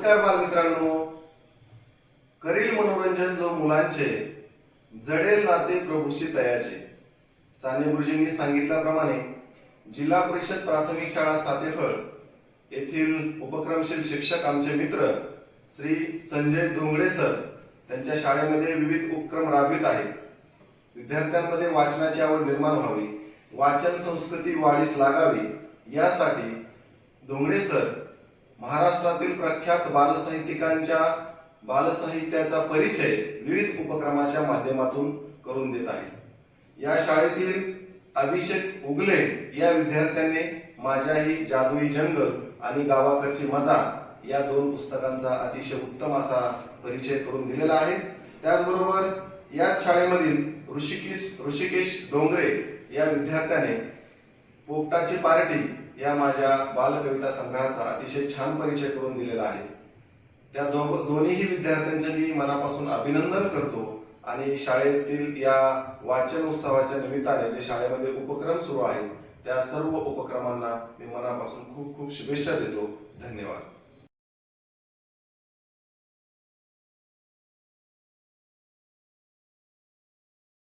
नमस्कार बालमित्रांनो. करील मनोरंजन जो मुलांचे जडेल नाते प्रभूशी तयाचे. साने गुरुजींनी सांगितल्याप्रमाणे जिल्हा परिषद प्राथमिक शाळा सातेफळ येथील उपक्रमशील शिक्षक आमचे मित्र श्री संजय दोंगडे सर त्यांच्या शाळेमध्ये विविध उपक्रम राबवित आहेत. विद्यार्थ्यांमध्ये वाचनाची आवड निर्माण व्हावी वाचन संस्कृती वाढीस लागावी यासाठी धोंगडे सर महाराष्ट्रातील प्रख्यात बालसाहित्यिकांच्या बालसाहित्याचा परिचय विविध उपक्रमाच्या माध्यमातून करून देत आहे. या शाळेतील अभिषेक उगले या विद्यार्थ्यांनी माझ्याही जादुई जंगल आणि गावाकडची मजा या दोन पुस्तकांचा अतिशय उत्तम असा परिचय करून दिलेला आहे. त्याचबरोबर याच शाळेमधील ऋषिकेश ऋषिकेश डोंगरे या विद्यार्थ्याने पोपटाची पार्टी या माझ्या बालकविता संग्रहाचा अतिशय छान परिचय करून दिलेला आहे. त्या दो दोन्हीही विद्यार्थ्यांचे मी मनापासून अभिनंदन करतो आणि शाळेतील या वाचन उत्सवाच्या निमित्ताने जे शाळेमध्ये उपक्रम सुरू आहेत त्या सर्व उपक्रमांना मी मनापासून खूप खूप शुभेच्छा देतो. धन्यवाद.